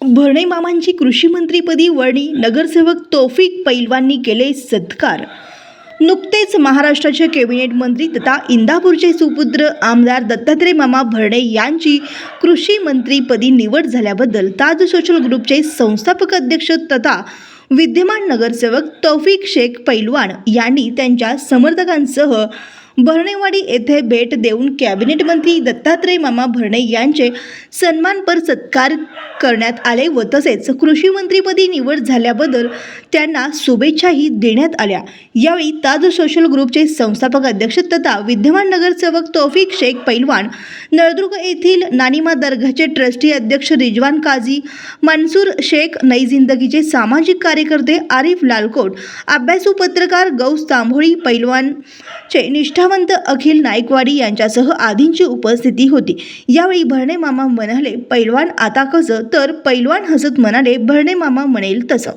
भरणे मामांची कृषी मंत्रीपदी नगरसेवक तौफिक पैलवांनी केले सत्कार. नुकतेच महाराष्ट्राचे कॅबिनेट मंत्री तथा इंदापूरचे सुपुत्र आमदार दत्तात्रय मामा भरणे यांची कृषी मंत्रीपदी निवड झाल्याबद्दल ताज सोशल ग्रुपचे संस्थापक अध्यक्ष तथा विद्यमान नगरसेवक तौफिक शेख पैलवान यांनी त्यांच्या समर्थकांसह भरणेवाडी येथे भेट देऊन कॅबिनेट मंत्री दत्तात्रय मामा भरणे यांचे सन्मानपर सत्कार करण्यात आले व तसेच कृषी मंत्रीपदी निवड झाल्याबद्दल त्यांना शुभेच्छाही देण्यात आल्या. यावेळी ताज सोशल ग्रुपचे संस्थापक अध्यक्ष तथा विद्यमान नगरसेवक तौफिक शेख पैलवान नळदुर्ग येथील नानिमा दर्गाचे ट्रस्टी अध्यक्ष रिजवान काझी मनसूर शेख नई जिंदगीचे सामाजिक कार्यकर्ते आरिफ लालकोट अभ्यासू पत्रकार गौस तांभोळी पैलवानचे निष्ठा निष्ठावंत अखिल नाईकवाडी यांच्यासह आदींची उपस्थिती होती. यावेळी भरणे मामा म्हणाले पैलवान आता कसं? तर पैलवान हसत म्हणाले भरणे मामा म्हणेल तसं.